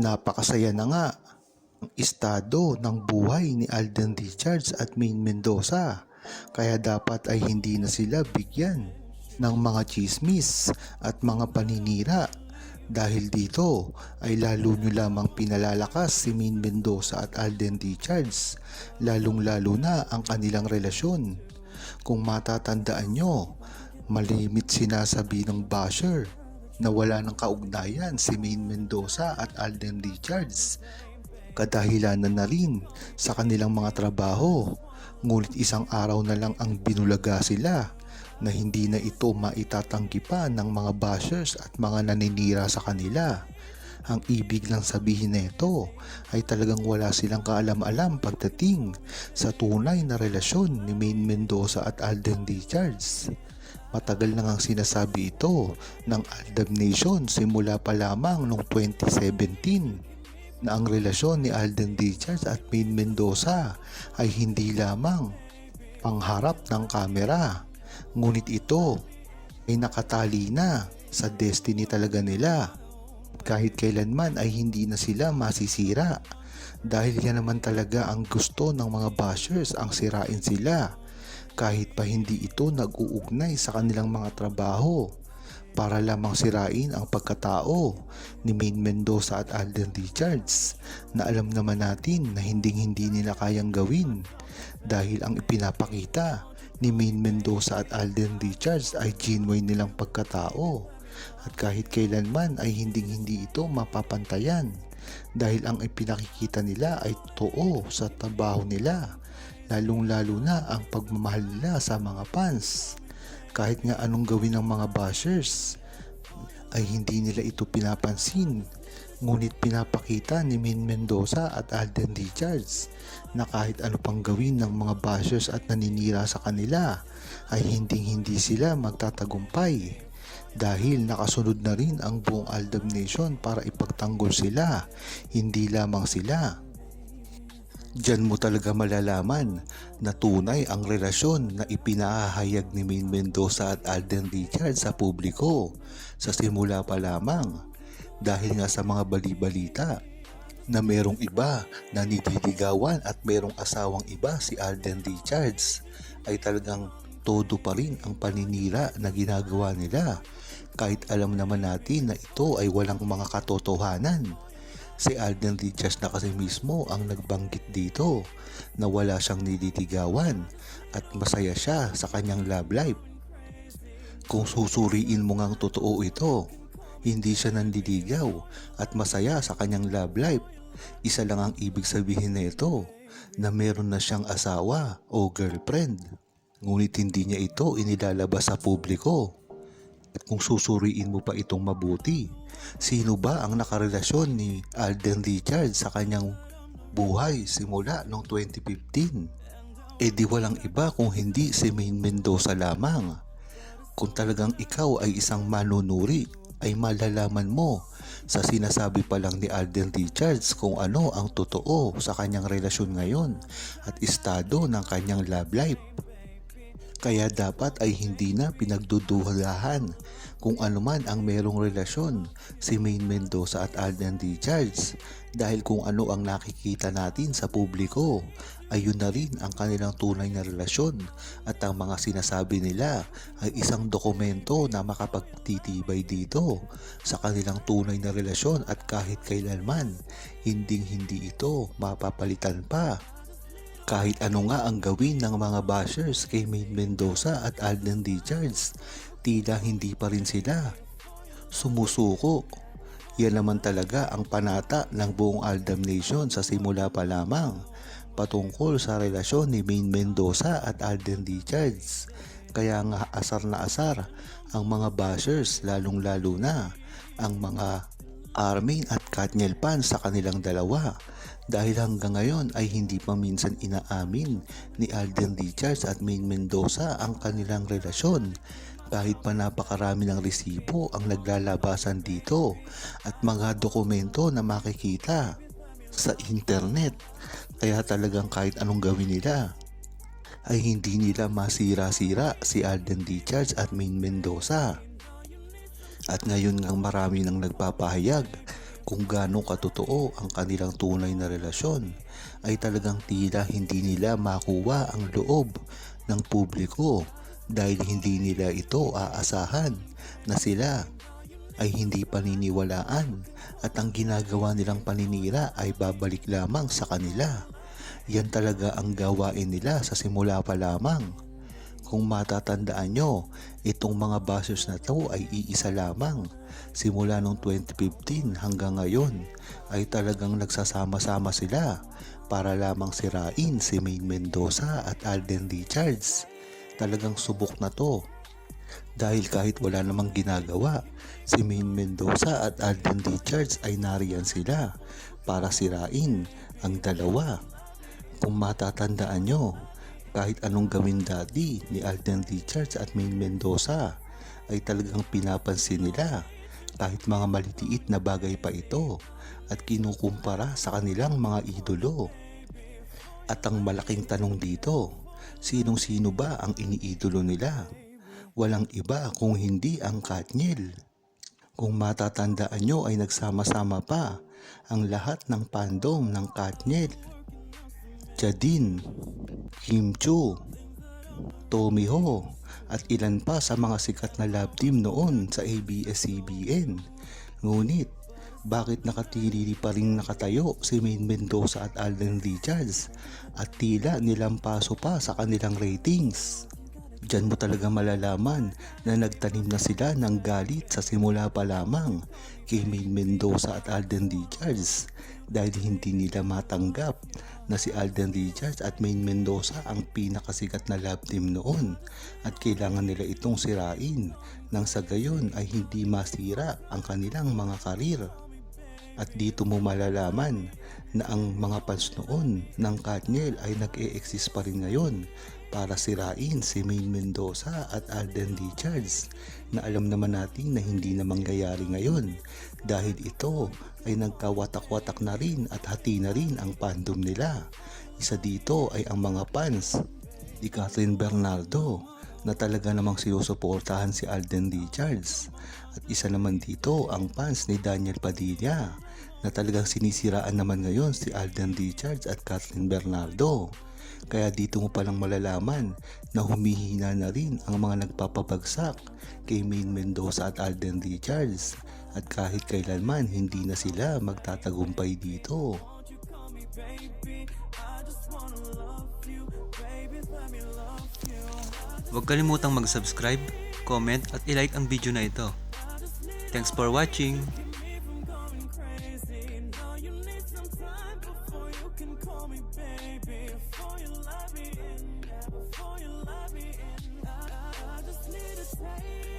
Napakasaya na nga ang estado ng buhay ni Alden Richards at Maine Mendoza kaya dapat ay hindi na sila bigyan ng mga chismis at mga paninira dahil dito ay lalo nyo lamang pinalalakas si Maine Mendoza at Alden Richards lalong lalo na ang kanilang relasyon. Kung matatandaan nyo, malimit sinasabi ng basher na wala ng kaugnayan si Maine Mendoza at Alden Richards kadahilanan na rin sa kanilang mga trabaho. Ngunit isang araw na lang ang binulaga sila na hindi na ito maitatanggi pa ng mga bashers at mga naninira sa kanila. Ang ibig lang sabihin nito ay talagang wala silang kaalam-alam pagdating sa tunay na relasyon ni Maine Mendoza at Alden Richards. Matagal na ngang sinasabi ito ng Aldab Nation simula pa lamang noong 2017 na ang relasyon ni Alden Richards at Maine Mendoza ay hindi lamang pangharap ng kamera. Ngunit ito ay nakatali na sa destiny talaga nila. Kahit kailanman ay hindi na sila masisira. Dahil yan naman talaga ang gusto ng mga bashers ang sirain sila. Kahit pa hindi ito nag-uugnay sa kanilang mga trabaho para lamang sirain ang pagkatao ni Maine Mendoza at Alden Richards na alam naman natin na hindi hindi nila kayang gawin dahil ang ipinapakita ni Maine Mendoza at Alden Richards ay genuine nilang pagkatao. At kahit kailanman ay hindi hindi ito mapapantayan dahil ang ipinakikita nila ay totoo sa trabaho nila lalong lalo na ang pagmamahal nila sa mga fans. Kahit nga anong gawin ng mga bashers ay hindi nila ito pinapansin. Ngunit pinapakita ni Min Mendoza at Alden Richards na kahit ano pang gawin ng mga bashers at naninira sa kanila ay hindi hindi sila magtatagumpay. Dahil nakasunod na rin ang buong Aldab Nation para ipagtanggol sila hindi lamang sila Diyan mo talaga malalaman na tunay ang relasyon na ipinahahayag ni Maine Mendoza at Alden Richards sa publiko. Sa simula pa lamang dahil nga sa mga bali-balita na merong iba na nidiligawan at merong asawang iba si Alden Richards ay talagang todo pa rin ang paninira na ginagawa nila. Kahit alam naman natin na ito ay walang mga katotohanan Si Alden Richards na kasi mismo ang nagbanggit dito na wala siyang nilitigawan at masaya siya sa kanyang love life. Kung susuriin mo ngang totoo ito, hindi siya nandiligaw at masaya sa kanyang love life. Isa lang ang ibig sabihin na ito na meron na siyang asawa o girlfriend. Ngunit hindi niya ito inilalabas sa publiko. At kung susuriin mo pa itong mabuti, sino ba ang nakarelasyon ni Alden Richards sa kanyang buhay simula noong 2015? E di walang iba kung hindi si Maine Mendoza lamang. Kung talagang ikaw ay isang manunuri, ay malalaman mo sa sinasabi pa lang ni Alden Richards kung ano ang totoo sa kanyang relasyon ngayon at estado ng kanyang love life. Kaya dapat ay hindi na pinagduduhalahan kung ano man ang merong relasyon si Maine Mendoza at Alden Richards dahil kung ano ang nakikita natin sa publiko ay yun na rin ang kanilang tunay na relasyon. At ang mga sinasabi nila ay isang dokumento na makapagtitibay dito sa kanilang tunay na relasyon at kahit kailanman hinding hindi ito mapapalitan pa kahit ano nga ang gawin ng mga bashers kay Maine Mendoza at Alden Richards, tila hindi pa rin sila. Sumusuko. Yan naman talaga ang panata ng buong Aldam Nation sa simula pa lamang patungkol sa relasyon ni Maine Mendoza at Alden Richards. Kaya nga asar na asar ang mga bashers lalong lalo na ang mga Armin at Katniel Pan sa kanilang dalawa dahil hanggang ngayon ay hindi pa minsan inaamin ni Alden Richards at Maine Mendoza ang kanilang relasyon kahit pa napakarami ng resibo ang naglalabasan dito at mga dokumento na makikita sa internet kaya talagang kahit anong gawin nila ay hindi nila masira-sira si Alden Richards at Maine Mendoza. At ngayon ngang marami nang nagpapahayag kung gaano katotoo ang kanilang tunay na relasyon ay talagang tila hindi nila makuha ang loob ng publiko dahil hindi nila ito aasahan na sila ay hindi paniniwalaan at ang ginagawa nilang paninira ay babalik lamang sa kanila. Yan talaga ang gawain nila sa simula pa lamang. Kung matatandaan nyo, itong mga bashers na to ay iisa lamang. Simula noong 2015 hanggang ngayon ay talagang nagsasama-sama sila para lamang sirain si Maine Mendoza at Alden Richards. Talagang subok na to. Dahil kahit wala namang ginagawa, si Maine Mendoza at Alden Richards ay nariyan sila para sirain ang dalawa. Kung matatandaan nyo, kahit anong gawin dati ni Alden Richards at Maine Mendoza ay talagang pinapansin nila kahit mga malitiit na bagay pa ito at kinukumpara sa kanilang mga idolo. At ang malaking tanong dito, sinong-sino ba ang iniidolo nila? Walang iba kung hindi ang Katniel. Kung matatandaan nyo ay nagsama-sama pa ang lahat ng fandom ng Katniel. Jadine, Kim Chu, Tommy Ho, at ilan pa sa mga sikat na love team noon sa ABS-CBN. Ngunit, bakit nakatirili pa rin nakatayo si Maine Mendoza at Alden Richards at tila nilampaso pa sa kanilang ratings? Diyan mo talaga malalaman na nagtanim na sila ng galit sa simula pa lamang kay Maine Mendoza at Alden Richards dahil hindi nila matanggap na si Alden Richards at Maine Mendoza ang pinakasikat na love team noon at kailangan nila itong sirain nang sa gayon ay hindi masira ang kanilang mga karir. At dito mo malalaman na ang mga fans noon ng Katniel ay nag-e-exist pa rin ngayon para sirain si Maine Mendoza at Alden Richards na alam naman natin na hindi na mangyayari ngayon dahil ito ay nagkawatak-watak na rin at hati na rin ang fandom nila. Isa dito ay ang mga fans ni Catherine Bernardo na talaga namang sinusuportahan si Alden Richards. At isa naman dito ang fans ni Daniel Padilla na talagang sinisiraan naman ngayon si Alden Richards at Kathleen Bernardo. Kaya dito mo palang malalaman na humihina na rin ang mga nagpapabagsak kay Maine Mendoza at Alden Richards at kahit kailanman hindi na sila magtatagumpay dito. Huwag kalimutang mag-subscribe, comment at ilike ang video na ito. Thanks for watching!